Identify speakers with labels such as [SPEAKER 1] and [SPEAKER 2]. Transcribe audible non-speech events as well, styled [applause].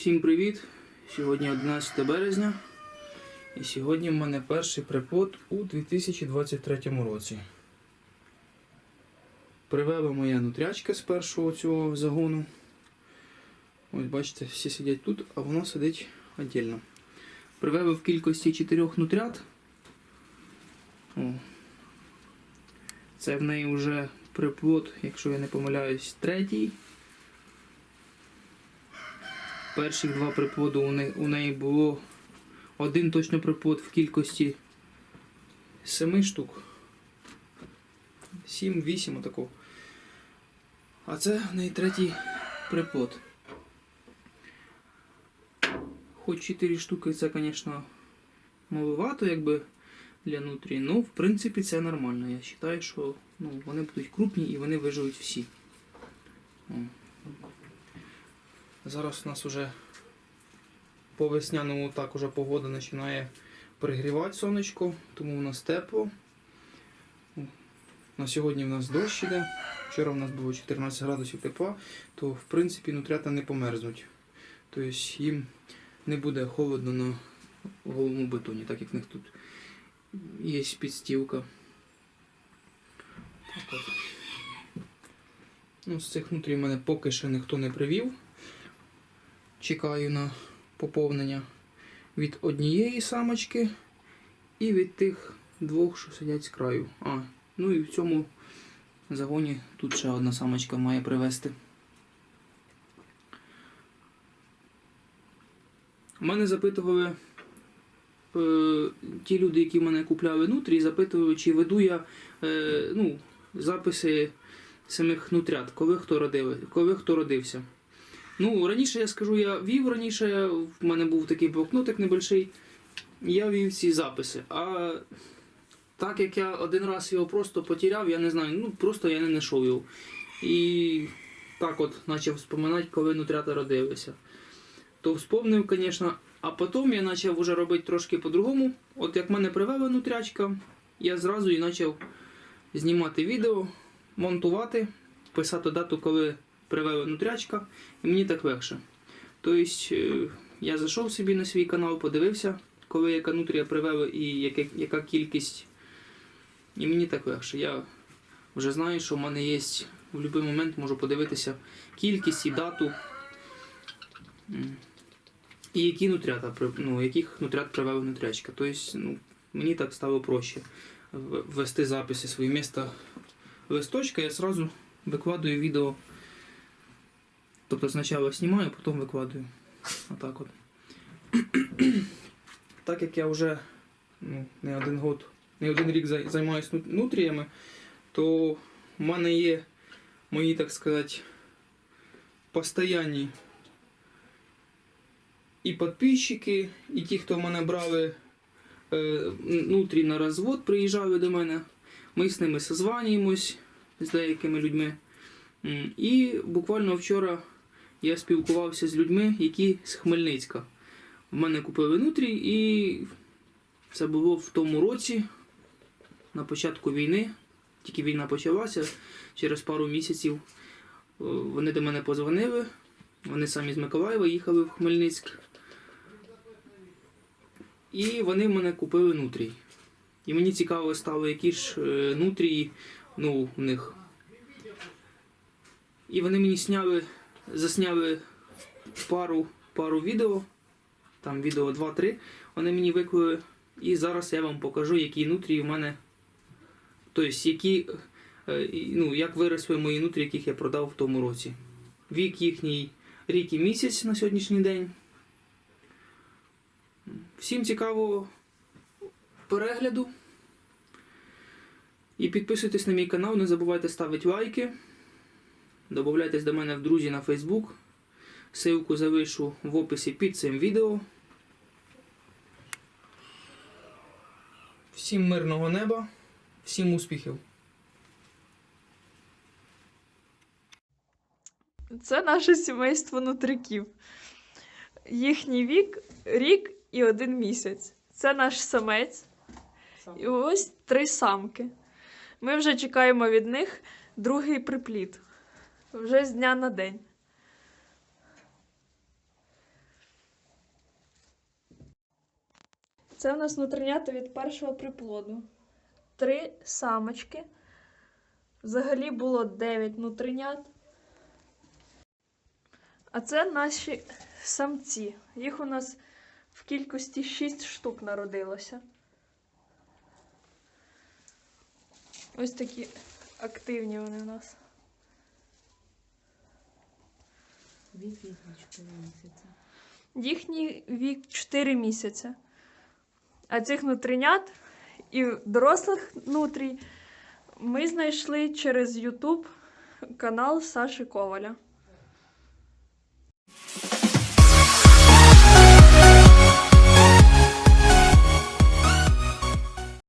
[SPEAKER 1] Всім привіт! Сьогодні 11 березня. І сьогодні в мене перший приплод у 2023 році. Привела моя нутрячка з першого цього загону. Ось бачите, всі сидять тут, а вона сидить віддільно. Привела в кількості чотирьох нутрят. О. Це в неї вже приплод, якщо я не помиляюсь, третій. Перших два приплоди у неї, у неї було один точно приплод в кількості семи штук. Сім-вісім отако. А це в неї третій приплод. Хоч 4 штуки це, звісно, маловато, якби для нутрії, ну, в принципі, це нормально. Я вважаю, що ну, вони будуть крупні і вони виживуть всі. Зараз у нас уже по весняному так уже погода починає пригрівати сонечко, тому у нас тепло. На сьогодні в нас дощ іде. Вчора в нас було 14 градусів тепла, то в принципі нутрята не померзнуть. Тобто їм не буде холодно на голому бетоні, так як в них тут є підстілка. Так от. Ну, з цих нутрій мене поки що ніхто не привів. Чекаю на поповнення від однієї самочки і від тих двох, що сидять з краю. А, ну і в цьому загоні тут ще одна самочка має привезти. Мене запитували е, ті люди, які мене купляли нутрі, запитували, чи веду я е, ну, записи самих нутрят, коли хто, родив, коли хто родився. Ну, раніше я скажу, я вів раніше, в мене був такий блокнотик небольший, я вів ці записи. А так як я один раз його просто потеряв, я не знаю, ну просто я не знайшов його. І так от почав вспоминати, коли нутрята родилися. То вспомнив, звісно, а потім я почав вже робити трошки по-другому. От як мене привела нутрячка, я зразу і почав знімати відео, монтувати, писати дату, коли привела нутрячка, і мені так легше. Тобто е, я зайшов собі на свій канал, подивився, коли яка нутрія привела і яка, яка кількість. І мені так легше. Я вже знаю, що в мене є в будь-який момент можу подивитися кількість і дату. І які нутрята, ну, яких нутрят привела нутрячка. Тобто, ну, мені так стало проще ввести записи своє місто листочка, я сразу викладаю відео. Тобто спочатку знімаю, потім викладаю. Отак от. [clears throat] так як я вже ну, не один год, не один рік займаюся нутріями, то в мене є мої, так сказати, постоянні і підписчики, і ті, хто в мене брали е, нутрі на розвод, приїжджали до мене. Ми з ними созванюємось з деякими людьми. І буквально вчора я спілкувався з людьми, які з Хмельницька. В мене купили нутрі, і це було в тому році, на початку війни. Тільки війна почалася, через пару місяців е, вони до мене позвонили. Вони самі з Миколаєва їхали в Хмельницьк. І вони в мене купили нутрій. І мені цікаво стало, які ж е, нутрії ну, у них. І вони мені сняли, засняли пару, пару відео, там відео 2-3. Вони мені виклали. І зараз я вам покажу, які нутрії в мене. Тобто, які, е, ну, як виросли мої нутрі, яких я продав в тому році. Вік їхній рік і місяць на сьогоднішній день. Всім цікавого перегляду. І підписуйтесь на мій канал, не забувайте ставити лайки. Добавляйтесь до мене в друзі на Facebook. Ссылку залишу в описі під цим відео. Всім мирного неба, всім успіхів!
[SPEAKER 2] Це наше сімейство нутриків. Їхній вік рік і один місяць. Це наш самець. І ось три самки. Ми вже чекаємо від них другий припліт вже з дня на день. Це в нас внутрішнята від першого приплоду. Три самочки. Взагалі було 9 внутрінят. А це наші самці. Їх у нас в кількості 6 штук народилося. Ось такі активні вони у нас.
[SPEAKER 3] Вік їхній на 4 місяці.
[SPEAKER 2] Їхній вік 4 місяці. А цих нутринят і дорослих нутрій ми знайшли через YouTube канал Саші Коваля.